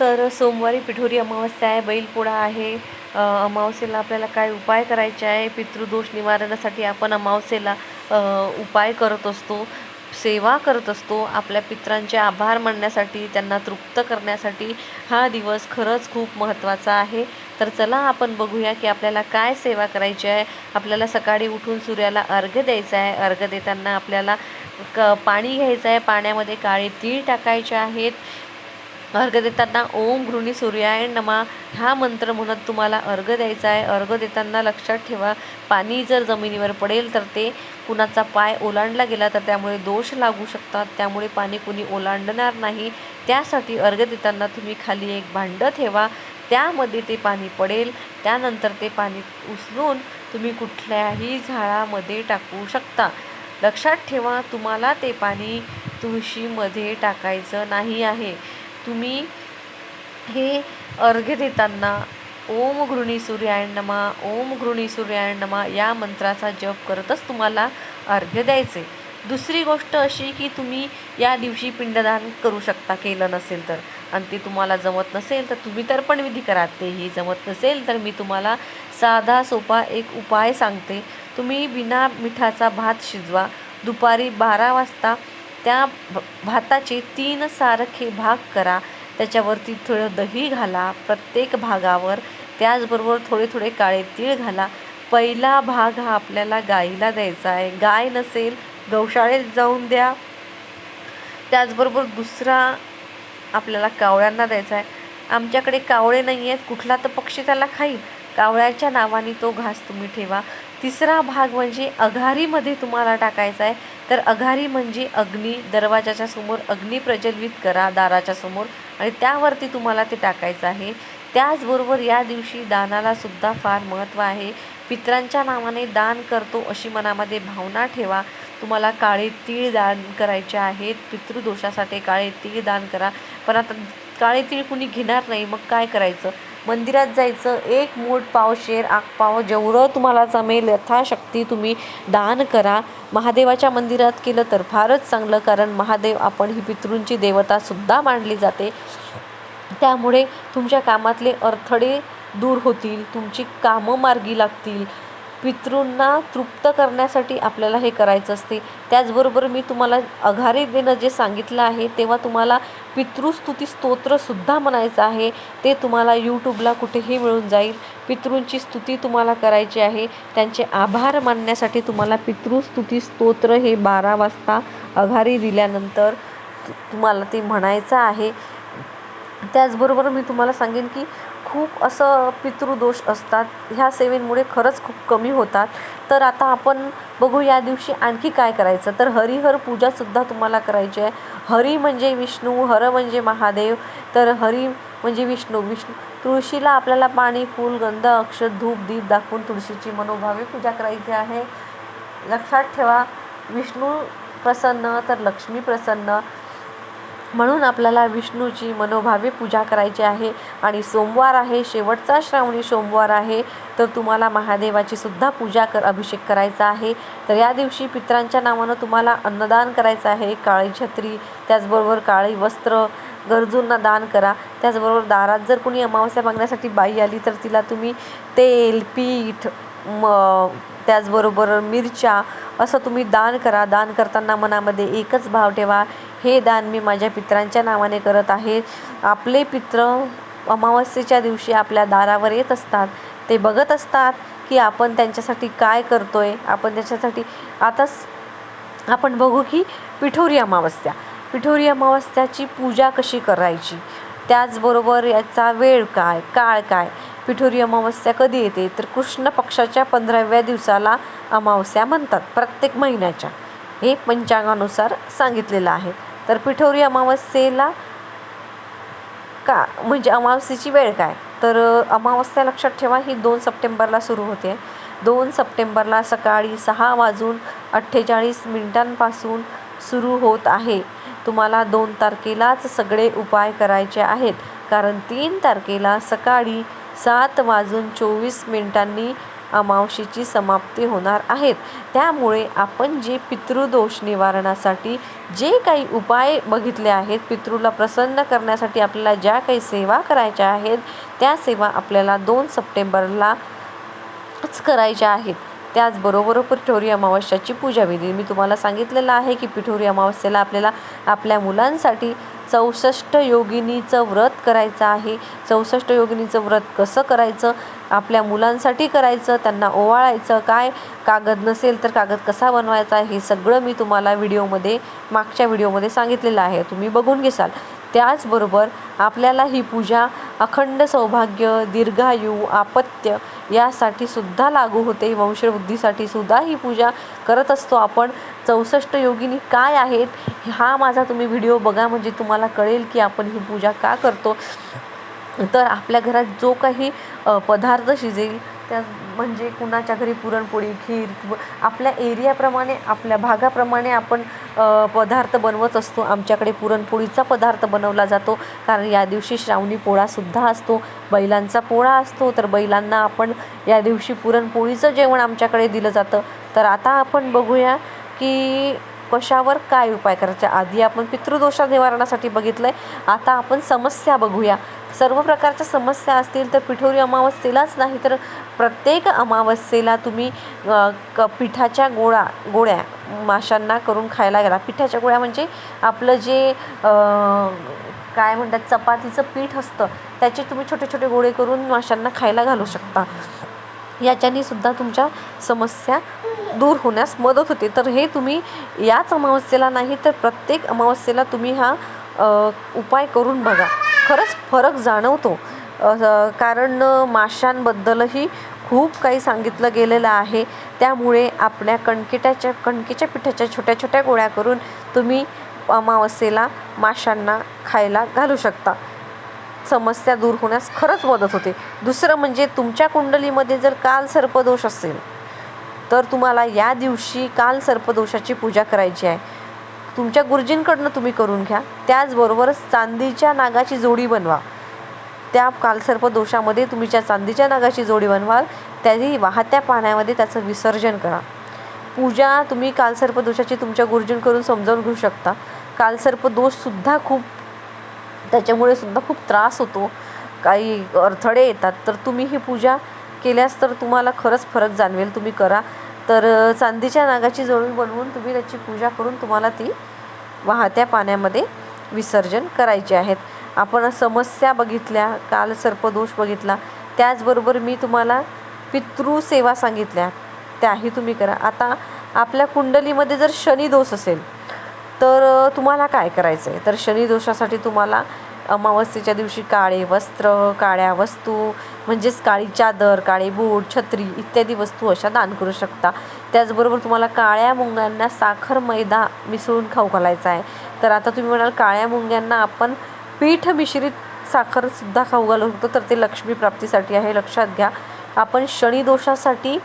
तर सोमवारी पिठोरी अमावस्या आहे बैलपोळा आहे. अमावस्येला आपल्याला काय उपाय करायचे आहे? पितृदोष निवारणासाठी आपण अमावस्येला उपाय करत असतो सेवा करत असतो. आपल्या पित्रांचे आभार मानण्यासाठी त्यांना तृप्त करण्यासाठी हा दिवस खरंच खूप महत्त्वाचा आहे. तर चला आपण बघूया की आपल्याला काय सेवा करायची आहे. आपल्याला सकाळी उठून सूर्याला अर्घ्य द्यायचा आहे. अर्घ्य देताना आपल्याला क पाणी घ्यायचं आहे. पाण्यामध्ये काळे तीळ टाकायचे आहेत. अर्घ देताना ओम घृणी सूर्याय नमा. हा मंत्र म्हणत तुम्हाला अर्घ द्यायचा आहे. अर्घ देताना लक्षात ठेवा पाणी जर जमिनीवर पडेल तर ते कुणाचा पाय ओलांडला गेला तर त्यामुळे दोष लागू शकतात. त्यामुळे पाणी कुणी ओलांडणार नाही. त्यासाठी अर्घ देताना तुम्ही खाली एक भांडं ठेवा. त्यामध्ये ते पाणी पडेल. त्यानंतर ते पाणी उचलून तुम्ही कुठल्याही झाडामध्ये टाकू शकता. लक्षात ठेवा तुम्हाला ते पाणी तुळशीमध्ये टाकायचं नाही आहे. तुम्ही हे अर्घ्य देताना ओम घृणी सूर्याय नमा ओम घृणी सूर्याय नमा या मंत्राचा जप करतच तुम्हाला अर्घ्य द्यायचे. दुसरी गोष्ट अशी की तुम्ही या दिवशी पिंडदान करू शकता केलं नसेल तर. आणि ते तुम्हाला जमत नसेल तर तुम्ही तर पण विधी करा. तेही जमत नसेल तर मी तुम्हाला साधा सोपा एक उपाय सांगते. तुम्ही बिना मिठाचा भात शिजवा. दुपारी बारा वाजता त्या भ भाताचे तीन सारखे भाग करा. त्याच्यावरती थोडं दही घाला. प्रत्येक भागावर त्याचबरोबर थोडे थोडे काळे तीळ घाला. पहिला भाग हा आपल्याला गाईला द्यायचा आहे. गाय नसेल गौशाळेत जाऊन द्या. त्याचबरोबर दुसरा आपल्याला कावळ्यांना द्यायचा आहे. आमच्याकडे कावळे नाही आहेत कुठला तर पक्षी त्याला खाईल. कावळ्याच्या नावाने तो घास तुम्ही ठेवा. तिसरा भाग म्हणजे अघारीमध्ये तुम्हाला टाकायचा आहे. तर अघारी म्हणजे अग्नी दरवाजाच्या समोर अग्नी प्रज्वलित करा दाराच्या समोर. आणि त्यावरती तुम्हाला ते टाकायचं आहे. त्याचबरोबर या दिवशी दानाला सुद्धा फार महत्त्व आहे. पित्रांच्या नावाने दान करतो अशी मनामध्ये भावना ठेवा. तुम्हाला काळे तीळ दान करायचे आहेत. पितृदोषासाठी काळे तीळ दान करा. पण आता काळे तीळ कुणी घेणार नाही. मग काय करायचं? मंदिरात जायचं. एक मूठ पाव शेर पाव जेवढं तुम्हाला जमेल यथाशक्ती तुम्ही दान करा. महादेवाच्या मंदिरात केलं तर फारच चांगलं कारण महादेव आपण ही पितृंची देवतासुद्धा मानली जाते. त्यामुळे तुमच्या कामातले अडथळे दूर होतील तुमची कामं मार्गी लागतील. पितृंना तृप्त करण्यासाठी आपल्याला हे करायचं असते. त्याचबरोबर मी तुम्हाला अघारी देणं जे सांगितलं आहे तेव्हा तुम्हाला पितृस्तुती स्तोत्रसुद्धा म्हणायचं आहे. ते तुम्हाला यूट्यूबला कुठेही मिळून जाईल. पितृंची स्तुती तुम्हाला करायची आहे. त्यांचे आभार मानण्यासाठी तुम्हाला पितृस्तुती स्तोत्र हे बारा वाजता अघारी दिल्यानंतर तुम्हाला ते म्हणायचं आहे. त्याचबरोबर मी तुम्हाला सांगेन की खूप असं पितृदोष असतात. ह्या सेवेमुळे खरंच खूप कमी होतात. तर आता आपण बघू या दिवशी आणखी काय करायचं. तर हरिहर पूजासुद्धा तुम्हाला करायची आहे. हरी म्हणजे विष्णू हर म्हणजे महादेव. तर हरी म्हणजे विष्णू. विष्णू तुळशीला आपल्याला पाणी फूल गंध अक्षत धूप दीप दाखवून तुळशीची मनोभावे पूजा करायची आहे. लक्षात ठेवा. विष्णू प्रसन्न तर लक्ष्मी प्रसन्न. म्हणून आपल्याला विष्णूची मनोभावे पूजा करायची आहे. आणि सोमवार आहे शेवटचा श्रावणी सोमवार आहे तर तुम्हाला महादेवाची सुद्धा पूजा कर अभिषेक करायचा आहे. तर या दिवशी पित्रांच्या नावानं तुम्हाला अन्नदान करायचं आहे काळी छत्री त्याचबरोबर काळी वस्त्र गरजूंना दान करा. त्याचबरोबर दारात जर कोणी अमावस्या मागण्यासाठी बाई आली तर तिला तुम्ही तेल पीठ म त्याचबरोबर मिरच्या असं तुम्ही दान करा. दान करताना मनामध्ये एकच भाव ठेवा. हे दान मी माझ्या पित्रांच्या नावाने करत आहे. आपले पित्र अमावस्येच्या दिवशी आपल्या दारावर येत असतात. ते बघत असतात की आपण त्यांच्यासाठी काय करतो आहे आपण त्याच्यासाठी आताच आपण बघू की पिठोरी अमावस्या. पिठोरी अमावस्याची पूजा कशी करायची? त्याचबरोबर याचा वेळ काय? काळ काय? पिठोरी अमावस्या कधी येते? तर कृष्ण पक्षाच्या पंधराव्या दिवसाला अमावस्या म्हणतात प्रत्येक महिन्याच्या. हे पंचांगानुसार सांगितलेलं आहे. तर पिठोरी अमावस्येला का? म्हणजे अमावस्येची वेळ काय? तर अमावस्या लक्षात ठेवा ही दोन सप्टेंबरला सुरू होते. दोन सप्टेंबरला सकाळी सहा वाजून अठ्ठेचाळीस मिनिटांपासून सुरू होत आहे. तुम्हाला दोन तारखेलाच सगळे उपाय करायचे आहेत. कारण तीन तारखेला सकाळी सात वाजून चोवीस मिनिटांनी अमावस्येची समाप्ती होणार आहेत. त्यामुळे आपण जे पितृदोष निवारणासाठी जे काही उपाय बघितले आहेत पितृला प्रसन्न करण्यासाठी आपल्याला ज्या काही सेवा करायच्या आहेत त्या सेवा आपल्याला दोन सप्टेंबरलाच करायच्या आहेत. त्याचबरोबर पिठोरी अमावस्याची पूजा विधी मी तुम्हाला सांगितलेलं आहे की पिठोरी अमावस्येला आपल्याला आपल्या मुलांसाठी चौसष्ट योगिनीचं व्रत करायचं आहे. चौसष्ट योगिनीचं व्रत कसं करायचं? आपल्या मुलांसाठी करायचं त्यांना ओवाळायचं काय? कागद नसेल तर कागद कसा बनवायचा? हे सगळं मी तुम्हाला व्हिडिओमध्ये मागच्या व्हिडिओमध्ये सांगितलेलं आहे. तुम्ही बघून घेसाल त्याचबरोबर आपल्याला ही पूजा अखंड सौभाग्य दीर्घायू आपत्य यासाठी सुद्धा लागू होते. वंशवृद्धीसाठी सुद्धा ही पूजा करत असतो आपण. चौसष्ट योगिनी काय आहेत? हा माझा तुम्ही व्हिडिओ बघा म्हणजे तुम्हाला कळेल की आपण ही पूजा का करतो. तर आपल्या घरात जो काही पदार्थ शिजेल त्या म्हणजे कुणाच्या घरी पुरणपोळी खीर आपल्या एरियाप्रमाणे आपल्या भागाप्रमाणे आपण पदार्थ बनवत असतो. आमच्याकडे पुरणपोळीचा पदार्थ बनवला जातो. कारण या दिवशी श्रावणी पोळासुद्धा असतो. बैलांचा पोळा असतो. तर बैलांना आपण या दिवशी पुरणपोळीचं जेवण आमच्याकडे दिलं जातं. तर आता आपण बघूया की कशावर काय उपाय करायचे. आधी आपण पितृदोषा निवारणासाठी बघितलं आहे आता आपण समस्या बघूया. सर्व प्रकारच्या समस्या असतील तर पिठोरी अमावस्येलाच नाही तर प्रत्येक अमावस्येला तुम्ही क पिठाच्या गोळा गोळ्या माशांना करून खायला गेला पिठाच्या गोळ्या म्हणजे आपलं जे काय म्हणतात चपातीचं पीठ असतं त्याचे तुम्ही छोटे छोटे गोळे करून माशांना खायला घालू शकता. याच्याने सुद्धा तुमच्या समस्या दूर होण्यास मदत होते. तर हे तुम्ही याच अमावस्येला नाही तर प्रत्येक अमावस्येला तुम्ही हा उपाय करून बघा. खरंच फरक जाणवतो. कारण माशांबद्दलही खूप काही सांगितलं गेलेलं आहे. त्यामुळे आपल्या कणकेट्याच्या कणकेच्या पिठाच्या छोट्या छोट्या गोळ्या करून तुम्ही अमावस्येला माशांना खायला घालू शकता. समस्या दूर होण्यास खरंच मदत होते. दुसरं म्हणजे तुमच्या कुंडलीमध्ये जर काल सर्पदोष असेल तर तुम्हाला या दिवशी काल सर्पदोषाची पूजा करायची आहे. तुमच्या गुरुजींकडनं तुम्ही करून घ्या. त्याचबरोबरच चांदीच्या नागाची जोडी बनवा. त्या कालसर्प दोषामध्ये तुम्ही ज्या चांदीच्या नागाची जोडी बनवाल त्याही वाहत्या पाण्यामध्ये त्याचं विसर्जन करा. पूजा तुम्ही कालसर्प दोषाची तुमच्या गुरुजींकडून समजावून घेऊ शकता. कालसर्प दोषसुद्धा खूप त्याच्यामुळे सुद्धा खूप त्रास होतो. काही अडथळे येतात. तर तुम्ही ही पूजा केल्यास तर तुम्हाला खरंच फरक जाणवेल. तुम्ही करा. तर चांदीच्या नागाची जोडी बनवून तुम्ही त्याची पूजा करून तुम्हाला ती वाहत्या पाण्यामध्ये विसर्जन करायचे आहेत. आपण समस्या बघितल्या काल सर्पदोष बघितला त्याचबरोबर मी तुम्हाला पितृसेवा सांगितल्या त्याही तुम्ही करा. आता आपल्या कुंडलीमध्ये जर शनिदोष असेल तर तुम्हाला काय करायचं आहे तर शनिदोषासाठी तुम्हाला अमावस्येच्या दिवशी काळे वस्त्र काळ्या वस्तू म्हणजेच काळी चादर काळे बूट छत्री इत्यादी वस्तू अशा दान करू शकता. त्याचबरोबर तुम्हाला काळ्या मुंग्यांना साखर मैदा मिसळून खाऊ घालायचा आहे. तर आता तुम्ही म्हणाल काळ्या मुंग्यांना आपण पीठ मिश्रित साखरसुद्धा खाऊ घालू शकतो. तर ते लक्ष्मी प्राप्तीसाठी आहे. लक्षात घ्या. आपण शनिदोषासाठी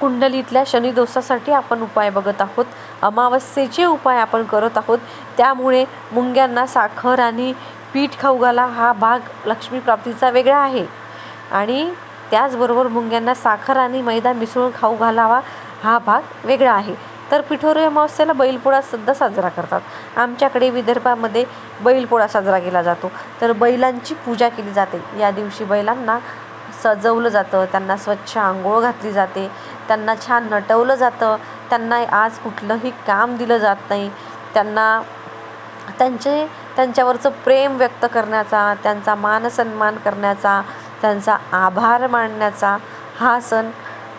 कुंडलीतल्या शनिदोषासाठी आपण उपाय बघत आहोत. अमावस्येचे उपाय आपण करत आहोत. त्यामुळे मुंग्यांना साखर आणि पीठ खाऊ घाला. हा भाग लक्ष्मी प्राप्तीचा वेगळा आहे. आणि त्याचबरोबर मुंग्यांना साखर आणि मैदा मिसळून खाऊ घालावा. हा भाग वेगळा आहे. तर पिठोरी अमावस्येला बैलपोळा सुद्धा साजरा करतात. आमच्याकडे विदर्भामध्ये बैलपोळा साजरा केला जातो. तर बैलांची पूजा केली जाते. या दिवशी बैलांना सजवलं जातं. त्यांना स्वच्छ आंघोळ घातली जाते. त्यांना छान नटवलं जातं. त्यांना आज कुठलंही काम दिलं जात नाही. त्यांना त्यांचे त्यांच्यावरचं प्रेम व्यक्त करण्याचा त्यांचा मानसन्मान करण्याचा त्यांचा आभार मानण्याचा हा सण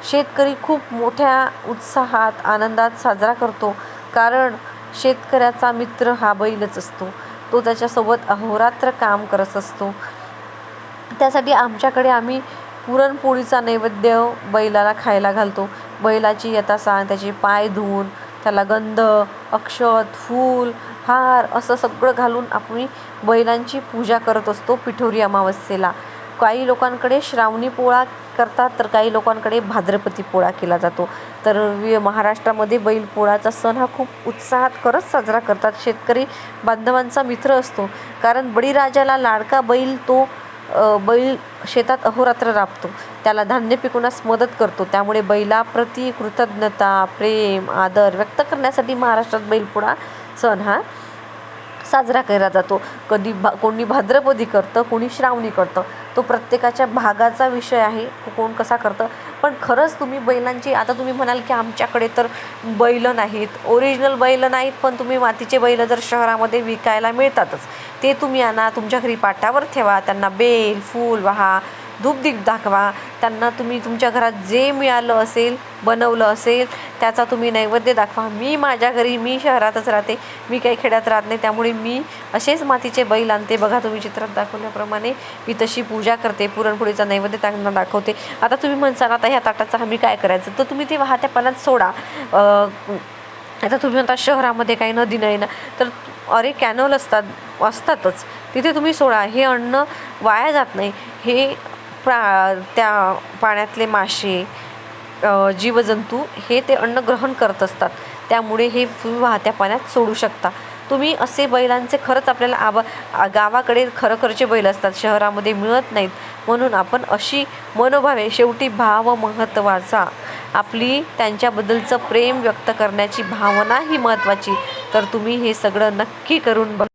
शेतकरी खूप मोठ्या उत्साहात आनंदात साजरा करतो. कारण शेतकऱ्याचा मित्र हा बैलच असतो. तो त्याच्यासोबत अहोरात्र काम करत असतो. त्यासाठी आमच्याकडे आम्ही पुरणपोळीचा नैवेद्य बैलाला खायला घालतो. बैलाची यथासांग त्याचे पाय धुवून त्याला गंध अक्षत फूल हार असं सगळं घालून आपण बैलांची पूजा करत असतो पिठोरी अमावस्येला. काही लोकांकडे श्रावणी पोळा करतात तर काही लोकांकडे भाद्रपती पोळा केला जातो. तर महाराष्ट्रामध्ये बैलपोळाचा सण हा खूप उत्साहात खरंच साजरा करतात. शेतकरी बांधवांचा मित्र असतो. कारण बळीराजाला लाडका बैल तो बैल शेतात अहोरात्र राबतो. त्याला धान्य पिकवण्यास मदत करतो. त्यामुळे बैलाप्रती कृतज्ञता प्रेम आदर व्यक्त करण्यासाठी महाराष्ट्रात बैलपोळा सण हा साजरा केला जातो. कधी भा कोणी भाद्रपदी करतं कोणी श्रावणी करतं. तो प्रत्येकाच्या भागाचा विषय आहे कोण कसा करतं. पण खरंच तुम्ही बैलांची आता तुम्ही म्हणाल की आमच्याकडे तर बैल नाहीत. ओरिजिनल बैल नाहीत पण तुम्ही मातीचे बैल जर शहरामध्ये विकायला मिळतातच ते तुम्ही आणा तुमच्या घरी पाटावर ठेवा त्यांना बेल फूल वाहा धूपदीप दाखवा. त्यांना तुम्ही तुमच्या घरात जे मिळालं असेल बनवलं असेल त्याचा तुम्ही नैवेद्य दाखवा. मी माझ्या घरी मी शहरातच राहते. मी काही खेड्यात राहत नाही. त्यामुळे मी असेच मातीचे बैल आणते. बघा तुम्ही चित्रात दाखवल्याप्रमाणे मी तशी पूजा करते. पुरणपोळीचा नैवेद्य त्यांना दाखवते. आता तुम्ही म्हणसाल आता ह्या ताटाचा आम्ही काय करायचं? तर तुम्ही ते वाहत्या पाण्यात सोडा. आता तुम्ही म्हणता शहरामध्ये काही नदी नाही ना. तर अरे कॅनल असतात असतातच. तिथे तुम्ही सोडा. हे अन्न वाया जात नाही. हे प्रा त्या पाण्यातले मासे जीवजंतू हे ते अन्न ग्रहण करत असतात. त्यामुळे हे तुम्ही वाहत्या पाण्यात सोडू शकता. तुम्ही असे बैलांचे खरंच आपल्याला आबा गावाकडे खरोखरचे बैल असतात शहरामध्ये मिळत नाहीत. म्हणून आपण अशी मनोभावे शेवटी भाव महत्त्वाचा. आपली त्यांच्याबद्दलचं प्रेम व्यक्त करण्याची भावना ही महत्त्वाची. तर तुम्ही हे सगळं नक्की करून बघ.